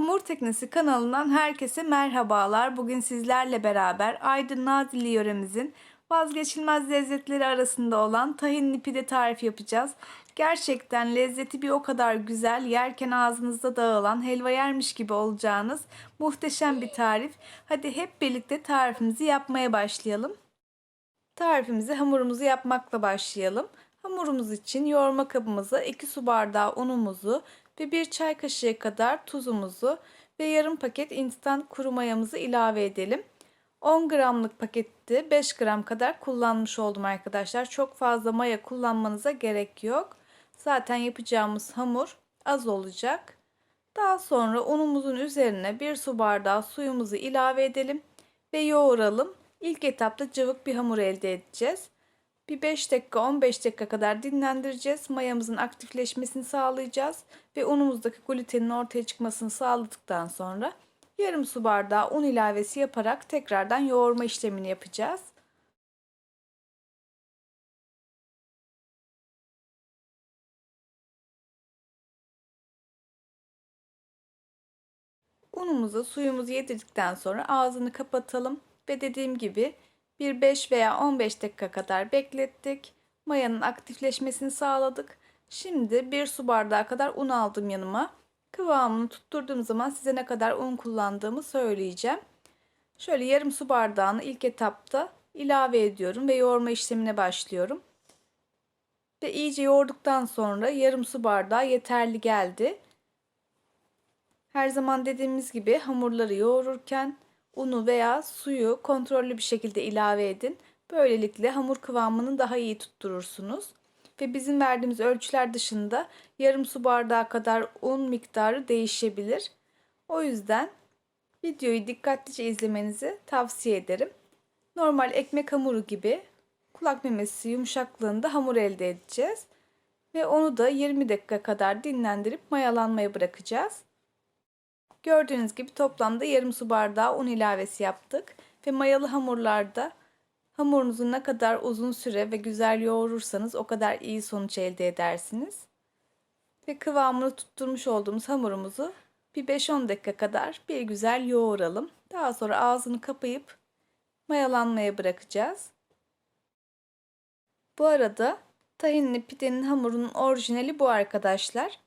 Hamur Teknesi kanalından herkese merhabalar. Bugün sizlerle beraber Aydın Nazilli yöremizin vazgeçilmez lezzetleri arasında olan tahinli pide tarifi yapacağız. Gerçekten lezzeti bir o kadar güzel, yerken ağzınızda dağılan, helva yermiş gibi olacağınız muhteşem bir tarif. Hadi hep birlikte tarifimizi yapmaya başlayalım. Tarifimizi hamurumuzu yapmakla başlayalım. Hamurumuz için yoğurma kabımıza 2 su bardağı unumuzu ve 1 çay kaşığı kadar tuzumuzu ve yarım paket instant kuru mayamızı ilave edelim. 10 gramlık pakette 5 gram kadar kullanmış oldum arkadaşlar. Çok fazla maya kullanmanıza gerek yok. Zaten yapacağımız hamur az olacak. Daha sonra unumuzun üzerine 1 su bardağı suyumuzu ilave edelim ve yoğuralım. İlk etapta cıvık bir hamur elde edeceğiz. Bir 5 dakika 15 dakika kadar dinlendireceğiz. Mayamızın aktifleşmesini sağlayacağız ve unumuzdaki glutenin ortaya çıkmasını sağladıktan sonra yarım su bardağı un ilavesi yaparak tekrardan yoğurma işlemini yapacağız. Unumuzu suyumuzu yedirdikten sonra ağzını kapatalım ve dediğim gibi bir 5 veya 15 dakika kadar beklettik. Mayanın aktifleşmesini sağladık. Şimdi bir su bardağı kadar un aldım yanıma. Kıvamını tutturduğum zaman size ne kadar un kullandığımı söyleyeceğim. Şöyle yarım su bardağını ilk etapta ilave ediyorum ve yoğurma işlemine başlıyorum. Ve iyice yoğurduktan sonra yarım su bardağı yeterli geldi. Her zaman dediğimiz gibi hamurları yoğururken unu veya suyu kontrollü bir şekilde ilave edin. Böylelikle hamur kıvamını daha iyi tutturursunuz. Ve bizim verdiğimiz ölçüler dışında yarım su bardağı kadar un miktarı değişebilir. O yüzden videoyu dikkatlice izlemenizi tavsiye ederim. Normal ekmek hamuru gibi kulak memesi yumuşaklığında hamur elde edeceğiz. Ve onu da 20 dakika kadar dinlendirip mayalanmaya bırakacağız. Gördüğünüz gibi toplamda yarım su bardağı un ilavesi yaptık. Ve mayalı hamurlarda hamurunuzu ne kadar uzun süre ve güzel yoğurursanız o kadar iyi sonuç elde edersiniz. Ve kıvamını tutturmuş olduğumuz hamurumuzu bir 5-10 dakika kadar bir güzel yoğuralım. Daha sonra ağzını kapayıp mayalanmaya bırakacağız. Bu arada tahinli pidenin hamurunun orijinali bu arkadaşlar.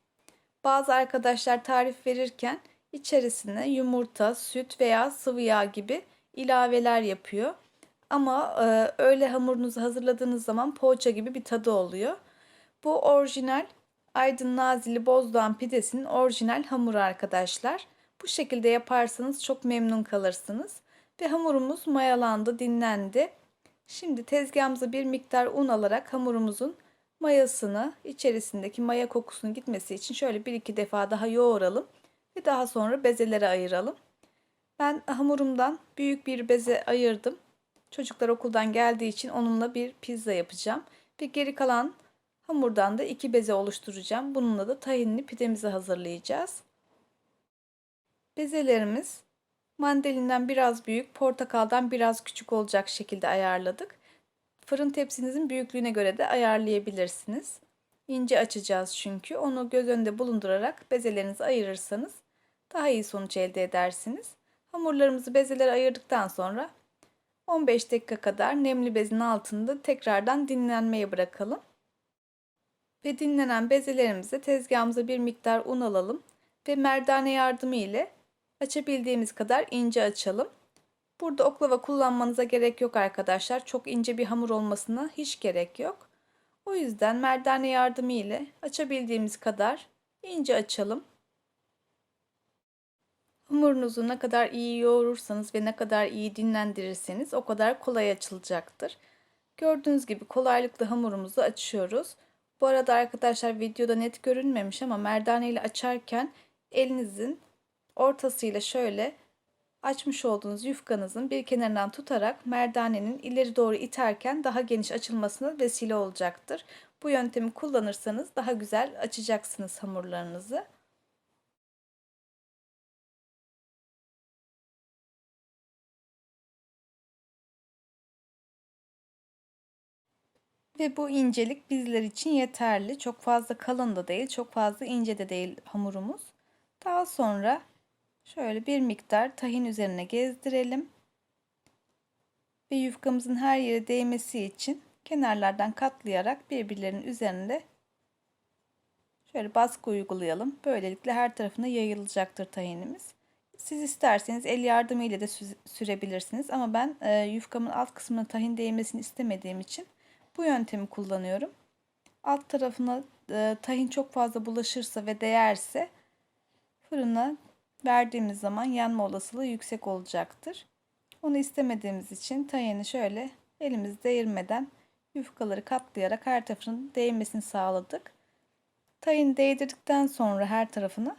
Bazı arkadaşlar tarif verirken İçerisine yumurta, süt veya sıvı yağ gibi ilaveler yapıyor. Ama e, öyle hamurunuzu hazırladığınız zaman poğaça gibi bir tadı oluyor. Bu orijinal Aydın Nazilli Bozdoğan pidesinin orijinal hamuru arkadaşlar. Bu şekilde yaparsanız çok memnun kalırsınız. Ve hamurumuz mayalandı, dinlendi. Şimdi tezgahımıza bir miktar un alarak hamurumuzun mayasını, içerisindeki maya kokusunun gitmesi için şöyle bir iki defa daha yoğuralım ve daha sonra bezelere ayıralım. Ben hamurumdan büyük bir beze ayırdım. Çocuklar okuldan geldiği için onunla bir pizza yapacağım. Ve geri kalan hamurdan da iki beze oluşturacağım. Bununla da tahinli pidemizi hazırlayacağız. Bezelerimiz mandalinden biraz büyük, portakaldan biraz küçük olacak şekilde ayarladık. Fırın tepsinizin büyüklüğüne göre de ayarlayabilirsiniz. İnce açacağız çünkü. Onu göz önünde bulundurarak bezelerinizi ayırırsanız daha iyi sonuç elde edersiniz. Hamurlarımızı bezelere ayırdıktan sonra 15 dakika kadar nemli bezin altında tekrardan dinlenmeye bırakalım. Ve dinlenen bezelerimizi tezgahımıza bir miktar un alalım ve merdane yardımı ile açabildiğimiz kadar ince açalım. Burada oklava kullanmanıza gerek yok arkadaşlar. Çok ince bir hamur olmasına hiç gerek yok. O yüzden merdane yardımı ile açabildiğimiz kadar ince açalım. Hamurunuzu ne kadar iyi yoğurursanız ve ne kadar iyi dinlendirirseniz o kadar kolay açılacaktır. Gördüğünüz gibi kolaylıkla hamurumuzu açıyoruz. Bu arada arkadaşlar videoda net görünmemiş ama merdane ile açarken elinizin ortasıyla şöyle açmış olduğunuz yufkanızın bir kenarından tutarak merdanenin ileri doğru iterken daha geniş açılmasına vesile olacaktır. Bu yöntemi kullanırsanız daha güzel açacaksınız hamurlarınızı. Ve bu incelik bizler için yeterli. Çok fazla kalın da değil, çok fazla ince de değil hamurumuz. Daha sonra Şöyle bir miktar tahin üzerine gezdirelim. Ve yufkamızın her yere değmesi için kenarlardan katlayarak birbirlerinin üzerinde şöyle baskı uygulayalım. Böylelikle her tarafına yayılacaktır tahinimiz. Siz isterseniz el yardımıyla da sürebilirsiniz ama ben e, yufkamın alt kısmına tahin değmesini istemediğim için bu yöntemi kullanıyorum. Alt tarafına e, tahin çok fazla bulaşırsa ve değerse fırına verdiğimiz zaman yanma olasılığı yüksek olacaktır. Onu istemediğimiz için tahini şöyle elimiz değirmeden yufkaları katlayarak her tarafının değmesini sağladık. Tahin değdirdikten sonra her tarafını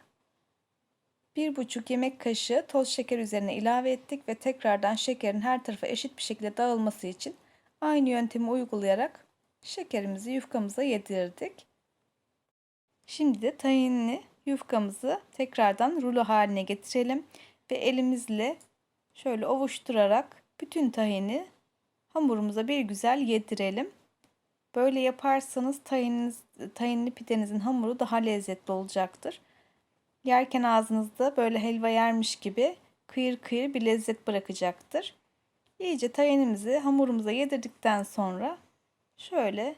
1,5 yemek kaşığı toz şeker üzerine ilave ettik ve tekrardan şekerin her tarafa eşit bir şekilde dağılması için aynı yöntemi uygulayarak şekerimizi yufkamıza yedirdik. Şimdi de tahinli yufkamızı tekrardan rulo haline getirelim ve elimizle şöyle ovuşturarak bütün tahini hamurumuza bir güzel yedirelim. Böyle yaparsanız tahininiz, tahinli pidenizin hamuru daha lezzetli olacaktır. Yerken ağzınızda böyle helva yermiş gibi kıyır kıyır bir lezzet bırakacaktır. İyice tahinimizi hamurumuza yedirdikten sonra şöyle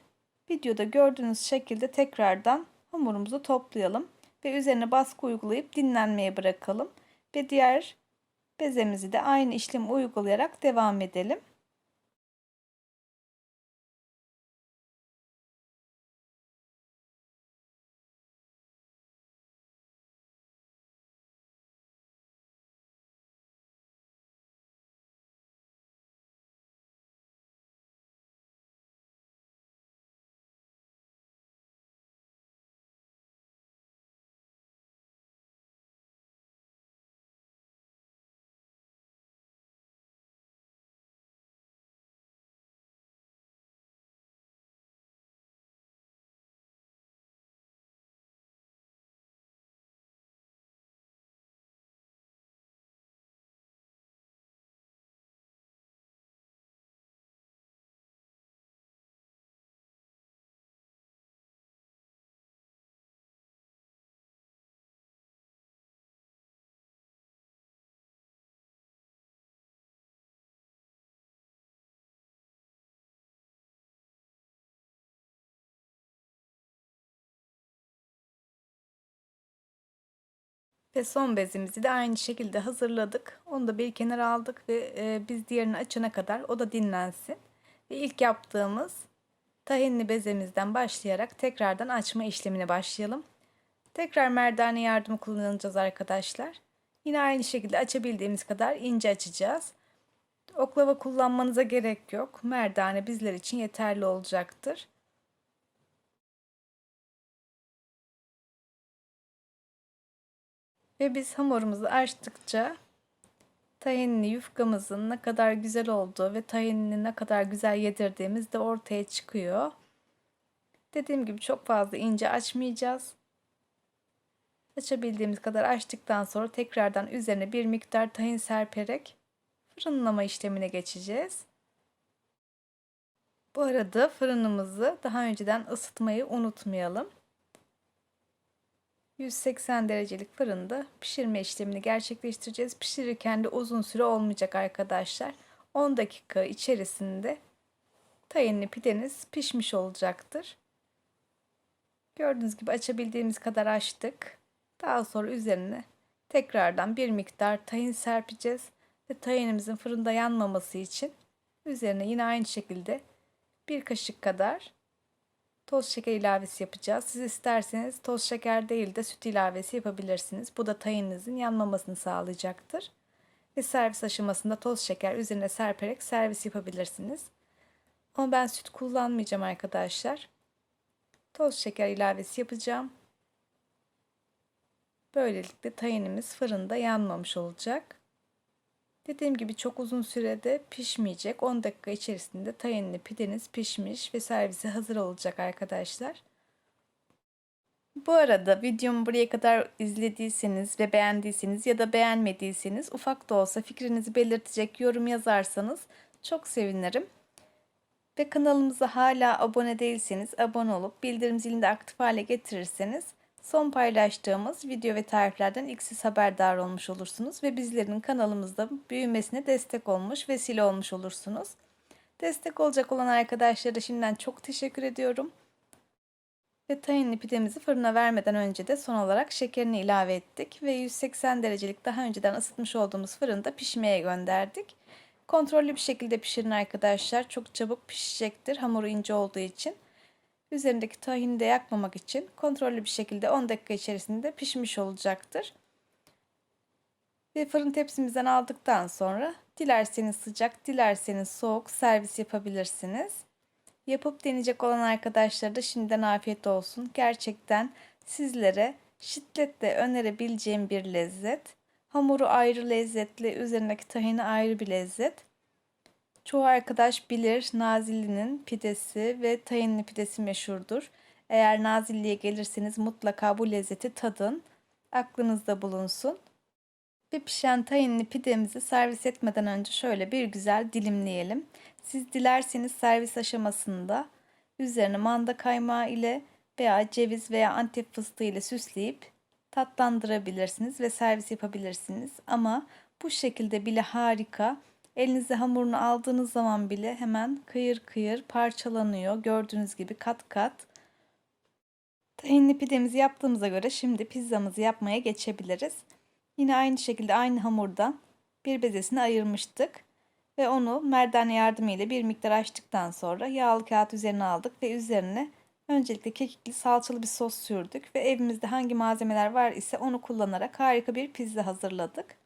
videoda gördüğünüz şekilde tekrardan hamurumuzu toplayalım ve üzerine baskı uygulayıp dinlenmeye bırakalım ve diğer bezemizi de aynı işlemi uygulayarak devam edelim. Ve son bezimizi de aynı şekilde hazırladık. Onu da bir kenara aldık ve e, biz diğerini açana kadar o da dinlensin. Ve ilk yaptığımız tahinli bezemizden başlayarak tekrardan açma işlemine başlayalım. Tekrar merdane yardımı kullanacağız arkadaşlar. Yine aynı şekilde açabildiğimiz kadar ince açacağız. Oklava kullanmanıza gerek yok. Merdane bizler için yeterli olacaktır. Ve biz hamurumuzu açtıkça tahinli yufkamızın ne kadar güzel olduğu ve tahinini ne kadar güzel yedirdiğimiz de ortaya çıkıyor. Dediğim gibi çok fazla ince açmayacağız. Açabildiğimiz kadar açtıktan sonra tekrardan üzerine bir miktar tahin serperek fırınlama işlemine geçeceğiz. Bu arada fırınımızı daha önceden ısıtmayı unutmayalım. 180 derecelik fırında pişirme işlemini gerçekleştireceğiz. Pişirirken de uzun süre olmayacak arkadaşlar. 10 dakika içerisinde tayinli pideniz pişmiş olacaktır. Gördüğünüz gibi açabildiğimiz kadar açtık. Daha sonra üzerine tekrardan bir miktar tahin serpeceğiz ve tayinimizin fırında yanmaması için üzerine yine aynı şekilde bir kaşık kadar toz şeker ilavesi yapacağız. Siz isterseniz toz şeker değil de süt ilavesi yapabilirsiniz. Bu da tayininizin yanmamasını sağlayacaktır. Ve servis aşamasında toz şeker üzerine serperek servis yapabilirsiniz. Ama ben süt kullanmayacağım arkadaşlar. Toz şeker ilavesi yapacağım. Böylelikle tayinimiz fırında yanmamış olacak. Dediğim gibi çok uzun sürede pişmeyecek. 10 dakika içerisinde tayinli pideniz pişmiş ve servise hazır olacak arkadaşlar. Bu arada videomu buraya kadar izlediyseniz ve beğendiyseniz ya da beğenmediyseniz ufak da olsa fikrinizi belirtecek yorum yazarsanız çok sevinirim. Ve kanalımıza hala abone değilseniz abone olup bildirim zilini de aktif hale getirirseniz Son paylaştığımız video ve tariflerden ilk siz haberdar olmuş olursunuz ve bizlerin kanalımızda büyümesine destek olmuş, vesile olmuş olursunuz. Destek olacak olan arkadaşlara şimdiden çok teşekkür ediyorum. Ve tahinli pidemizi fırına vermeden önce de son olarak şekerini ilave ettik ve 180 derecelik daha önceden ısıtmış olduğumuz fırında pişmeye gönderdik. Kontrollü bir şekilde pişirin arkadaşlar. Çok çabuk pişecektir hamuru ince olduğu için. Üzerindeki tahini de yakmamak için kontrollü bir şekilde 10 dakika içerisinde pişmiş olacaktır. Ve fırın tepsimizden aldıktan sonra dilerseniz sıcak, dilerseniz soğuk servis yapabilirsiniz. Yapıp deneyecek olan arkadaşlara da şimdiden afiyet olsun. Gerçekten sizlere şiddetle önerebileceğim bir lezzet. Hamuru ayrı lezzetli, üzerindeki tahini ayrı bir lezzet. Çoğu arkadaş bilir Nazilli'nin pidesi ve tahinli pidesi meşhurdur. Eğer Nazilli'ye gelirseniz mutlaka bu lezzeti tadın. Aklınızda bulunsun. Ve pişen tahinli pidemizi servis etmeden önce şöyle bir güzel dilimleyelim. Siz dilerseniz servis aşamasında üzerine manda kaymağı ile veya ceviz veya antep fıstığı ile süsleyip tatlandırabilirsiniz ve servis yapabilirsiniz. Ama bu şekilde bile harika. Elinize hamurunu aldığınız zaman bile hemen kıyır kıyır parçalanıyor. Gördüğünüz gibi kat kat. Tahinli pidemizi yaptığımıza göre şimdi pizzamızı yapmaya geçebiliriz. Yine aynı şekilde aynı hamurdan bir bezesini ayırmıştık. Ve onu merdane yardımıyla bir miktar açtıktan sonra yağlı kağıt üzerine aldık ve üzerine öncelikle kekikli salçalı bir sos sürdük ve evimizde hangi malzemeler var ise onu kullanarak harika bir pizza hazırladık.